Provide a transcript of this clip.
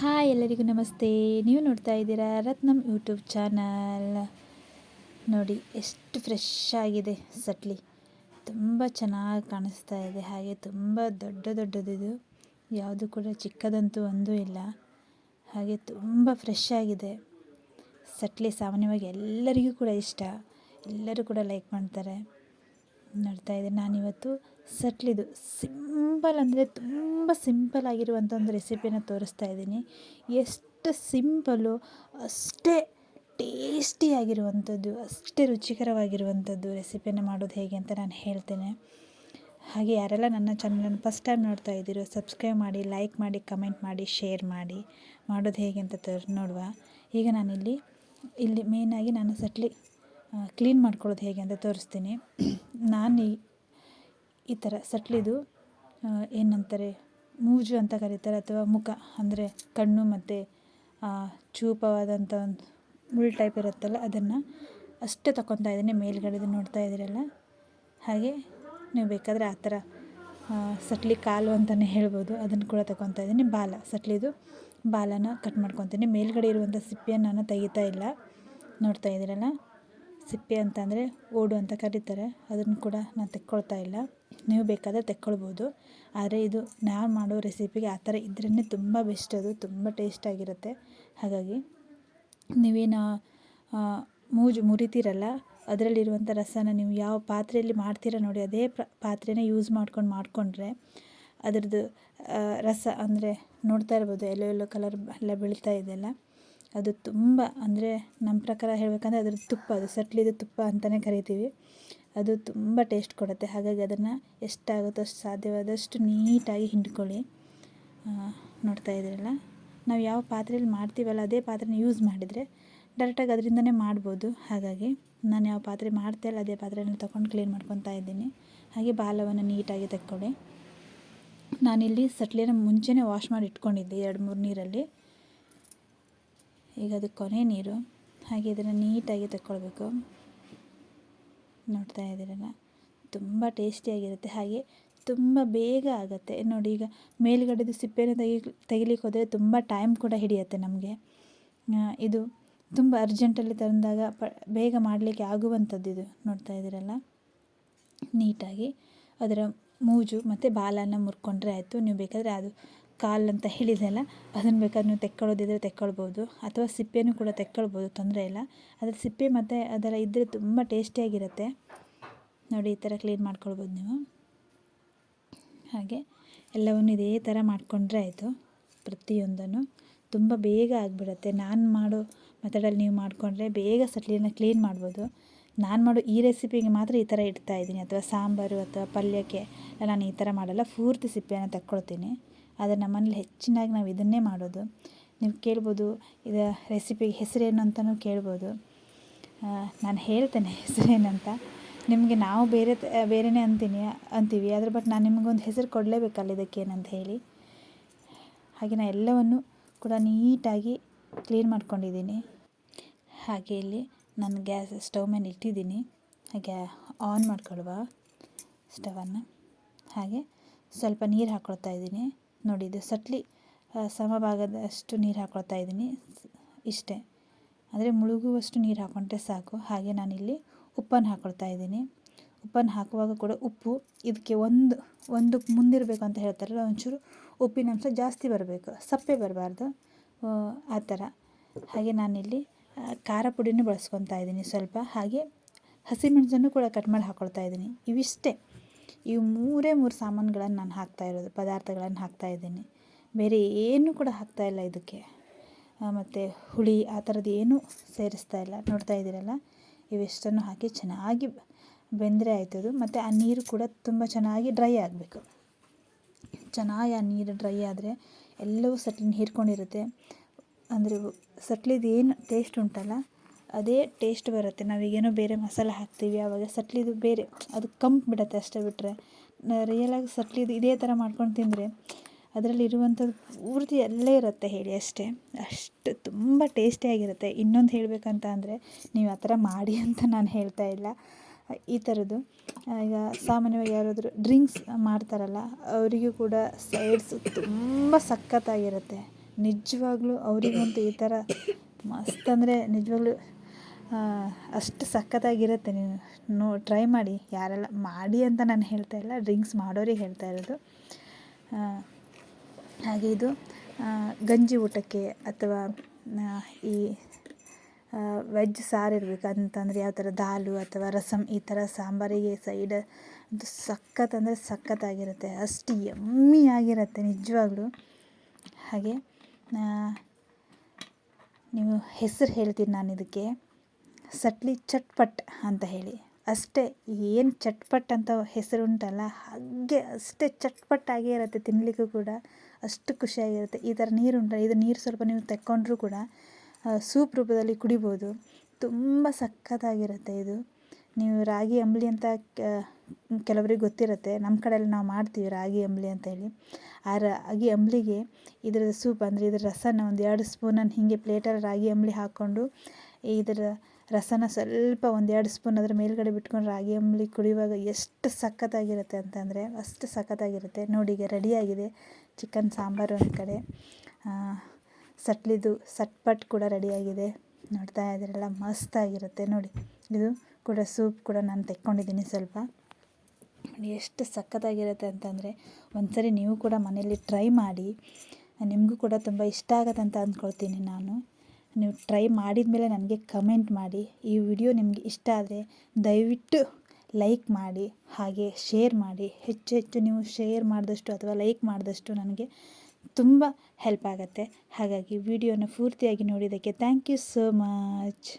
Hi ಎಲ್ಲರಿಗೂ ನಮಸ್ತೆ. ನೀವು ನೋಡ್ತಾ ಇದ್ದೀರಾ ರತ್ನಂ ಯೂಟ್ಯೂಬ್ ಚಾನಲ್. ನೋಡಿ, ಎಷ್ಟು ಫ್ರೆಶ್ ಆಗಿದೆ ಸಟ್ಲಿ. ತುಂಬ ಚೆನ್ನಾಗಿ ಕಾಣಿಸ್ತಾ ಇದೆ. ಹಾಗೆ ತುಂಬ ದೊಡ್ಡ ದೊಡ್ಡದಿದು. ಯಾವುದು ಕೂಡ ಚಿಕ್ಕದಂತೂ ಒಂದೂ ಇಲ್ಲ. ಹಾಗೆ ತುಂಬ ಫ್ರೆಶ್ ಆಗಿದೆ. ಸಟ್ಲಿ ಸಾಮಾನ್ಯವಾಗಿ ಎಲ್ಲರಿಗೂ ಕೂಡ ಇಷ್ಟ. ಎಲ್ಲರೂ ಕೂಡ ಲೈಕ್ ಮಾಡ್ತಾರೆ. ನೋಡ್ತಾ ಇದ್ದೀನಿ ನಾನಿವತ್ತು ಸಟ್ಲಿದು ಸಿಂಪಲ್ ಅಂದರೆ ತುಂಬ ಸಿಂಪಲ್ ಆಗಿರುವಂಥ ಒಂದು ರೆಸಿಪಿನ ತೋರಿಸ್ತಾ ಇದ್ದೀನಿ. ಎಷ್ಟು ಸಿಂಪಲ್ಲು ಅಷ್ಟೇ ಟೇಸ್ಟಿಯಾಗಿರುವಂಥದ್ದು ಅಷ್ಟೇ ರುಚಿಕರವಾಗಿರುವಂಥದ್ದು ರೆಸಿಪಿನ ಮಾಡೋದು ಹೇಗೆ ಅಂತ ನಾನು ಹೇಳ್ತೇನೆ. ಹಾಗೆ ಯಾರೆಲ್ಲ ನನ್ನ ಚಾನಲನ್ನು ಫಸ್ಟ್ ಟೈಮ್ ನೋಡ್ತಾ ಇದ್ದೀರೋ, ಸಬ್ಸ್ಕ್ರೈಬ್ ಮಾಡಿ, ಲೈಕ್ ಮಾಡಿ, ಕಮೆಂಟ್ ಮಾಡಿ, ಶೇರ್ ಮಾಡಿ. ಮಾಡೋದು ಹೇಗೆ ಅಂತ ತೋರ್ ನೋಡುವ. ಈಗ ನಾನಿಲ್ಲಿ, ಇಲ್ಲಿ ಮೇಯ್ನಾಗಿ ನಾನು ಸಟ್ಲಿ ಕ್ಲೀನ್ ಮಾಡ್ಕೊಳ್ಳೋದು ಹೇಗೆ ಅಂತ ತೋರಿಸ್ತೀನಿ. ನಾನು ಈ ಥರ ಸಟ್ಲಿದು ಏನಂತಾರೆ, ಮೂಜು ಅಂತ ಕರೀತಾರೆ ಅಥವಾ ಮುಖ, ಅಂದರೆ ಕಣ್ಣು ಮತ್ತು ಚೂಪವಾದಂಥ ಒಂದು ಮುಳ್ಳು ಟೈಪ್ ಇರುತ್ತಲ್ಲ, ಅದನ್ನು ಅಷ್ಟೇ ತಗೊತಾ ಇದ್ದೀನಿ ಮೇಲ್ಗಡೆದು ನೋಡ್ತಾ ಇದ್ದೀರಲ್ಲ? ಹಾಗೆ ನೀವು ಬೇಕಾದರೆ ಆ ಥರ ಸಟ್ಲಿ ಕಾಲು ಅಂತಲೇ ಹೇಳ್ಬೋದು, ಅದನ್ನು ಕೂಡ ತಗೊತಾ ಇದ್ದೀನಿ, ಬಾಲ, ಸಟ್ಲಿದು ಬಾಲನ ಕಟ್ ಮಾಡ್ಕೊತೀನಿ. ಮೇಲ್ಗಡೆ ಇರುವಂಥ ಸಿಪ್ಪೆಯನ್ನು ನಾನು ತೆಗಿತಾ ಇಲ್ಲ, ನೋಡ್ತಾ ಇದ್ದೀರಲ್ಲ? ಸಿಪ್ಪೆ ಅಂತಂದರೆ ಓಡು ಅಂತ ಕರೀತಾರೆ. ಅದನ್ನು ಕೂಡ ನಾನು ತೆಕ್ಕೊಳ್ತಾ ಇಲ್ಲ. ನೀವು ಬೇಕಾದರೆ ತೆಕ್ಕೊಳ್ಬೋದು. ಆದರೆ ಇದು ನಾನು ಮಾಡೋ ರೆಸಿಪಿಗೆ ಆ ಥರ ಇದ್ರೇ ತುಂಬ ಬೆಸ್ಟ್. ಅದು ತುಂಬ ಟೇಸ್ಟಾಗಿರುತ್ತೆ ಹಾಗಾಗಿ ನೀವೇನು ಮೂಜು, ಮುರಿತೀರಲ್ಲ, ಅದರಲ್ಲಿರುವಂಥ ರಸನ ನೀವು ಯಾವ ಪಾತ್ರೆಯಲ್ಲಿ ಮಾಡ್ತೀರ ನೋಡಿ, ಅದೇ ಪಾತ್ರೆನೇ ಯೂಸ್ ಮಾಡ್ಕೊಂಡು ಮಾಡಿಕೊಂಡ್ರೆ ಅದರದ್ದು ರಸ ಅಂದರೆ ನೋಡ್ತಾ ಇರ್ಬೋದು. ಎಲ್ಲೋ ಎಲ್ಲೋ ಕಲರ್ ಎಲ್ಲ ಬೀಳ್ತಾ ಇದೆಯಲ್ಲ ಅದು ತುಂಬ ಅಂದರೆ ನಮ್ಮ ಪ್ರಕಾರ ಹೇಳಬೇಕಂದ್ರೆ ಅದ್ರ ತುಪ್ಪ, ಅದು ಸಟ್ಲಿದು ತುಪ್ಪ ಅಂತಲೇ ಕರಿತೀವಿ. ಅದು ತುಂಬ ಟೇಸ್ಟ್ ಕೊಡುತ್ತೆ. ಹಾಗಾಗಿ ಅದನ್ನು ಎಷ್ಟಾಗುತ್ತೋ ಅಷ್ಟು ಸಾಧ್ಯವಾದಷ್ಟು ನೀಟಾಗಿ ಹಿಂಡ್ಕೊಳ್ಳಿ. ನೋಡ್ತಾ ಇದ್ದೀರಲ್ಲ? ನಾವು ಯಾವ ಪಾತ್ರೆಯಲ್ಲಿ ಮಾಡ್ತೀವಲ್ಲ ಅದೇ ಪಾತ್ರೆನ ಯೂಸ್ ಮಾಡಿದರೆ ಡೈರೆಕ್ಟಾಗಿ ಅದರಿಂದನೇ ಮಾಡ್ಬೋದು. ಹಾಗಾಗಿ ನಾನು ಯಾವ ಪಾತ್ರೆ ಮಾಡ್ತಾ ಅದೇ ಪಾತ್ರೆನ ತೊಗೊಂಡು ಕ್ಲೀನ್ ಮಾಡ್ಕೊತಾ ಇದ್ದೀನಿ. ಹಾಗೆ ಬಾಲವನ್ನು ನೀಟಾಗಿ ತೆಕ್ಕೊಳ್ಳಿ. ನಾನಿಲ್ಲಿ ಸಟ್ಲಿನ ಮುಂಚೆನೇ ವಾಶ್ ಮಾಡಿ ಇಟ್ಕೊಂಡಿದ್ದೆ ಎರಡು ಮೂರು ನೀರಲ್ಲಿ. ಈಗ ಅದು ಕೊನೆ ನೀರು. ಹಾಗೆ ಇದನ್ನು ನೀಟಾಗಿ ತಕ್ಕೊಳ್ಬೇಕು. ನೋಡ್ತಾ ಇದ್ದೀರಲ್ಲ? ತುಂಬ ಟೇಸ್ಟಿಯಾಗಿರುತ್ತೆ ಹಾಗೆ ತುಂಬ ಬೇಗ ಆಗುತ್ತೆ. ನೋಡಿ, ಈಗ ಮೇಲುಗಡೆದು ಸಿಪ್ಪೆನ ತೆಗಿ, ತೆಗಿಲಿಕ್ಕೆ ಹೋದರೆ ತುಂಬ ಟೈಮ್ ಕೂಡ ಹಿಡಿಯುತ್ತೆ ನಮಗೆ. ಇದು ತುಂಬ ಅರ್ಜೆಂಟಲ್ಲಿ ತಂದಾಗ ಪ, ಬೇಗ ಮಾಡಲಿಕ್ಕೆ ಆಗುವಂಥದ್ದು ಇದು. ನೋಡ್ತಾ ಇದ್ದೀರಲ್ಲ? ನೀಟಾಗಿ ಅದರ ಮೂಜು ಮತ್ತು ಬಾಲನ್ನು ಮುರ್ಕೊಂಡ್ರೆ ಆಯಿತು. ನೀವು ಬೇಕಾದರೆ ಅದು ಕಾಲು ಅಂತ ಹೇಳಿದೆಲ್ಲ ಅದನ್ನು ಬೇಕಾದ್ರೆ ನೀವು ತೆಕ್ಕೊಳ್ಳೋದಿದ್ರೆ ತೆಕ್ಕೊಳ್ಬೋದು, ಅಥವಾ ಸಿಪ್ಪೆನೂ ಕೂಡ ತೆಕ್ಕೊಳ್ಬೋದು, ತೊಂದರೆ ಇಲ್ಲ. ಅದರ ಸಿಪ್ಪೆ ಮತ್ತು ಅದರ ಇದ್ದರೆ ತುಂಬ ಟೇಸ್ಟಿಯಾಗಿರುತ್ತೆ ನೋಡಿ, ಈ ಥರ ಕ್ಲೀನ್ ಮಾಡ್ಕೊಳ್ಬೋದು ನೀವು. ಹಾಗೆ ಎಲ್ಲವನ್ನು ಇದೇ ಥರ ಮಾಡಿಕೊಂಡ್ರೆ ಆಯಿತು, ಪ್ರತಿಯೊಂದನ್ನು. ತುಂಬ ಬೇಗ ಆಗಿಬಿಡುತ್ತೆ. ನಾನು ಮಾಡೋ ಮೆಥಡಲ್ಲಿ ನೀವು ಮಾಡಿಕೊಂಡ್ರೆ ಬೇಗ ಸಟ್ಲಿನ ಕ್ಲೀನ್ ಮಾಡ್ಬೋದು. ನಾನು ಮಾಡೋ ಈ ರೆಸಿಪಿಗೆ ಮಾತ್ರ ಈ ಥರ ಇಡ್ತಾ ಇದ್ದೀನಿ. ಅಥವಾ ಸಾಂಬಾರು, ಅಥವಾ ಪಲ್ಯಕ್ಕೆ ನಾನು ಈ ಥರ ಮಾಡಲ್ಲ. ಪೂರ್ತಿ ಸಿಪ್ಪೆಯನ್ನು ತಕ್ಕೊಳ್ತೀನಿ. ಆದರೆ ನಮ್ಮನೇಲಿ ಹೆಚ್ಚಿನಾಗಿ ನಾವು ಇದನ್ನೇ ಮಾಡೋದು. ನೀವು ಕೇಳ್ಬೋದು, ಇದು ರೆಸಿಪಿಗೆ ಹೆಸರೇನು ಅಂತಲೂ ಕೇಳ್ಬೋದು. ನಾನು ಹೇಳ್ತೇನೆ ಹೆಸರೇನಂತ ನಿಮಗೆ ನಾವು ಬೇರೆ ಬೇರೆಯೇ ಅಂತೀನಿ, ಅಂತೀವಿ. ಆದರೆ ಬಟ್ ನಾನು ನಿಮಗೊಂದು ಹೆಸರು ಕೊಡಲೇಬೇಕಲ್ಲ ಇದಕ್ಕೇನಂತ ಹೇಳಿ. ಹಾಗೆ ನಾನು ಎಲ್ಲವನ್ನು ಕೂಡ ನೀಟಾಗಿ ಕ್ಲೀನ್ ಮಾಡ್ಕೊಂಡಿದ್ದೀನಿ. ಹಾಗೆ ಇಲ್ಲಿ ನಾನು ಗ್ಯಾಸ್ ಸ್ಟವ್ ಮೇಲೆ ಇಟ್ಟಿದ್ದೀನಿ. ಹಾಗೆ ಆನ್ ಮಾಡ್ಕೊಳ್ವಾ ಸ್ಟವನ್ನು ಹಾಗೆ ಸ್ವಲ್ಪ ನೀರು ಹಾಕ್ಕೊಳ್ತಾ ಇದ್ದೀನಿ. ನೋಡಿ ಇದು ಸಟ್ಲಿ ಸಮಭಾಗದಷ್ಟು ನೀರು ಹಾಕ್ಕೊಳ್ತಾ ಇದ್ದೀನಿ. ಇಷ್ಟೇ. ಅಂದರೆ ಮುಳುಗುವಷ್ಟು ನೀರು ಹಾಕ್ಕೊಂಡ್ರೆ ಸಾಕು. ಹಾಗೆ ನಾನಿಲ್ಲಿ ಉಪ್ಪನ್ನು ಹಾಕ್ಕೊಳ್ತಾ ಇದ್ದೀನಿ. ಉಪ್ಪನ್ನು ಹಾಕುವಾಗ ಕೂಡ ಉಪ್ಪು, ಇದಕ್ಕೆ ಒಂದು ಒಂದು ಮುಂದಿರಬೇಕು ಅಂತ ಹೇಳ್ತಾರಲ್ಲ ಒಂಚೂರು ಉಪ್ಪಿನ ಅಂಶ ಜಾಸ್ತಿ ಬರಬೇಕು. ಸಪ್ಪೆ ಬರಬಾರ್ದು. ಆ ಥರ. ಹಾಗೆ ನಾನಿಲ್ಲಿ ಖಾರ ಪುಡಿನೂ ಬಳಸ್ಕೊತಾ ಇದ್ದೀನಿ ಸ್ವಲ್ಪ. ಹಾಗೆ ಹಸಿಮೆಣಸನ್ನು ಕೂಡ ಕಟ್ ಮಾಡಿ ಹಾಕ್ಕೊಳ್ತಾ ಇದ್ದೀನಿ. ಇವಿಷ್ಟೇ. ಇವು ಮೂರೇ ಮೂರು ಸಾಮಾನುಗಳನ್ನು ನಾನು ಹಾಕ್ತಾ ಇರೋದು, ಪದಾರ್ಥಗಳನ್ನು ಹಾಕ್ತಾ ಇದ್ದೀನಿ. ಬೇರೆ ಏನೂ ಕೂಡ ಹಾಕ್ತಾ ಇಲ್ಲ ಇದಕ್ಕೆ. ಮತ್ತು ಹುಳಿ, ಆ ಥರದ್ದು ಏನೂ ಸೇರಿಸ್ತಾ ಇಲ್ಲ. ನೋಡ್ತಾ ಇದ್ದೀರಲ್ಲ? ಇವೆಷ್ಟನ್ನು ಹಾಕಿ ಚೆನ್ನಾಗಿ ಬೆಂದರೆ ಆಯ್ತದು ಮತ್ತು ಆ ನೀರು ಕೂಡ ತುಂಬ ಚೆನ್ನಾಗಿ ಡ್ರೈ ಆಗಬೇಕು. ಚೆನ್ನಾಗಿ ಆ ನೀರು ಡ್ರೈ ಆದರೆ ಎಲ್ಲವೂ ಸಟ್ಲಿನ ಹೀರ್ಕೊಂಡಿರುತ್ತೆ. ಅಂದರೆ ಸಟ್ಲಿದು ಏನು ಟೇಸ್ಟ್ ಉಂಟಲ್ಲ? ಅದೇ ಟೇಸ್ಟ್ ಬರುತ್ತೆ. ನಾವೀಗೇನೋ ಬೇರೆ ಮಸಾಲೆ ಹಾಕ್ತೀವಿ ಆವಾಗ ಸಟ್ಲಿದು ಬೇರೆ, ಅದು ಕಂಪ್ ಬಿಡುತ್ತೆ ಅಷ್ಟೇ ಬಿಟ್ಟರೆ ರಿಯಲಾಗಿ ಸಟ್ಲಿದು ಇದೇ ಥರ ಮಾಡ್ಕೊಂಡು ತಿಂದರೆ ಅದರಲ್ಲಿ ಇರುವಂಥದ್ದು ಪೂರ್ತಿ ಅಲ್ಲೇ ಇರುತ್ತೆ ಹೇಳಿ ಅಷ್ಟೇ. ಅಷ್ಟು ತುಂಬ ಟೇಸ್ಟಿಯಾಗಿರುತ್ತೆ ಇನ್ನೊಂದು ಹೇಳಬೇಕಂತ ಅಂದರೆ ನೀವು ಆ ಥರ ಮಾಡಿ ಅಂತ ನಾನು ಹೇಳ್ತಾ ಇಲ್ಲ. ಈ ಥರದ್ದು ಈಗ ಸಾಮಾನ್ಯವಾಗಿ ಯಾರಾದರೂ ಡ್ರಿಂಕ್ಸ್ ಮಾಡ್ತಾರಲ್ಲ, ಅವರಿಗೂ ಕೂಡ ಸೈಡ್ಸ್ ತುಂಬ ಸಖತ್ತಾಗಿರುತ್ತೆ. ನಿಜವಾಗ್ಲೂ ಅವರಿಗಂತೂ ಈ ಥರ ಮಸ್ತ್ ಅಂದರೆ ನಿಜವಾಗ್ಲೂ ಅಷ್ಟು ಸಖತ್ತಾಗಿರುತ್ತೆ ನೀವು. ನೋ ಟ್ರೈ ಮಾಡಿ. ಯಾರೆಲ್ಲ ಮಾಡಿ ಅಂತ ನಾನು ಹೇಳ್ತಾ ಇಲ್ಲ. ಡ್ರಿಂಕ್ಸ್ ಮಾಡೋರಿಗೆ ಹೇಳ್ತಾ ಇರೋದು. ಹಾಗೆ ಇದು ಗಂಜಿ ಊಟಕ್ಕೆ ಅಥವಾ ಈ ವೆಜ್ ಸಾರು ಇರಬೇಕು. ಅಂತಂದರೆ ಯಾವ ಥರ? ದಾಲು ಅಥವಾ ರಸಮ್ ಈ ಥರ ಸಾಂಬಾರಿಗೆ ಸೈಡ್ ಅದು ಸಖತ್ ಅಂದರೆ ಸಖತ್ತಾಗಿರುತ್ತೆ. ಅಷ್ಟು ಎಮ್ಮಿ ಆಗಿರುತ್ತೆ ನಿಜವಾಗ್ಲೂ. ಹಾಗೆ ನೀವು ಹೆಸರು ಹೇಳ್ತೀನಿ ನಾನು ಇದಕ್ಕೆ. ಸಟ್ಲಿ ಚಟ್ಪಟ್ ಅಂತ ಹೇಳಿ. ಅಷ್ಟೇ ಏನು ಚಟ್ಪಟ್ ಅಂತ ಹೆಸರು ಉಂಟಲ್ಲ, ಹಾಗೆ ಅಷ್ಟೇ ಚಟ್ಪಟ್ಟಾಗೇ ಇರುತ್ತೆ ತಿನ್ನಲಿಕ್ಕೂ ಕೂಡ. ಅಷ್ಟು ಖುಷಿಯಾಗಿರುತ್ತೆ. ಈ ಥರ ನೀರು ಉಂಟಲ್ಲ, ಇದು ನೀರು ಸ್ವಲ್ಪ ನೀವು ತೆಕ್ಕೊಂಡ್ರೂ ಕೂಡ ಸೂಪ್ ರೂಪದಲ್ಲಿ ಕುಡಿಬೋದು. ತುಂಬ ಸಖತ್ತಾಗಿರುತ್ತೆ ಇದು. ನೀವು ರಾಗಿ ಅಂಬಲಿ ಅಂತ ಕೆಲವರಿಗೆ ಗೊತ್ತಿರುತ್ತೆ ನಮ್ಮ ಕಡೆಯಲ್ಲಿ ನಾವು ಮಾಡ್ತೀವಿ ರಾಗಿ ಅಂಬಲಿ ಅಂತ ಹೇಳಿ. ಆ ರಾಗಿ ಅಂಬಲಿಗೆ ಇದರ ಸೂಪ್ ಅಂದರೆ ಇದರ ರಸನ ಒಂದು ಎರಡು ಸ್ಪೂನನ್ನು ಹೀಗೆ ಪ್ಲೇಟಲ್ಲಿ ರಾಗಿ ಅಂಬಲಿ ಹಾಕ್ಕೊಂಡು, ಇದರ ರಸನ ಸ್ವಲ್ಪ ಒಂದೆರಡು ಸ್ಪೂನ್ ಅದರ ಮೇಲ್ಗಡೆ ಬಿಟ್ಕೊಂಡು ರಾಗಿ ಅಂಬಲಿ ಕುಡಿಯುವಾಗ ಎಷ್ಟು ಸಖತ್ತಾಗಿರುತ್ತೆ ಅಂತಂದರೆ ಅಷ್ಟು ಸಖತ್ತಾಗಿರುತ್ತೆ. ನೋಡಿ ಈಗ ರೆಡಿಯಾಗಿದೆ ಚಿಕನ್ ಸಾಂಬಾರು ಒಂದು ಕಡೆ. ಸಟ್ಲಿದು ಸಟ್ಪಟ್ ಕೂಡ ರೆಡಿಯಾಗಿದೆ. ನೋಡ್ತಾ ಇದ್ರೆಲ್ಲ ಮಸ್ತಾಗಿರುತ್ತೆ. ನೋಡಿ, ಇದು ಕೂಡ ಸೂಪ್ ಕೂಡ ನಾನು ತೆಕ್ಕೊಂಡಿದ್ದೀನಿ ಸ್ವಲ್ಪ. ಎಷ್ಟು ಸಖತ್ತಾಗಿರುತ್ತೆ ಅಂತಂದರೆ ಒಂದು ಸರಿ ನೀವು ಕೂಡ ಮನೆಯಲ್ಲಿ ಟ್ರೈ ಮಾಡಿ. ನಿಮಗೂ ಕೂಡ ತುಂಬ ಇಷ್ಟ ಆಗತ್ತಂತ ಅಂದ್ಕೊಳ್ತೀನಿ ನಾನು. ನೀವು ಟ್ರೈ ಮಾಡಿದ ಮೇಲೆ ನನಗೆ ಕಮೆಂಟ್ ಮಾಡಿ. ಈ ವಿಡಿಯೋ ನಿಮಗೆ ಇಷ್ಟ ಆದರೆ ದಯವಿಟ್ಟು ಲೈಕ್ ಮಾಡಿ, ಹಾಗೆ ಶೇರ್ ಮಾಡಿ. ಹೆಚ್ಚು ಹೆಚ್ಚು ನೀವು ಶೇರ್ ಮಾಡಿದಷ್ಟು ಅಥವಾ ಲೈಕ್ ಮಾಡಿದಷ್ಟು ನನಗೆ ತುಂಬ ಹೆಲ್ಪ್ ಆಗುತ್ತೆ. ಹಾಗಾಗಿ ವಿಡಿಯೋನ ಪೂರ್ತಿಯಾಗಿ ನೋಡಿದ್ದಕ್ಕೆ ಥ್ಯಾಂಕ್ ಯು ಸೋ ಮಚ್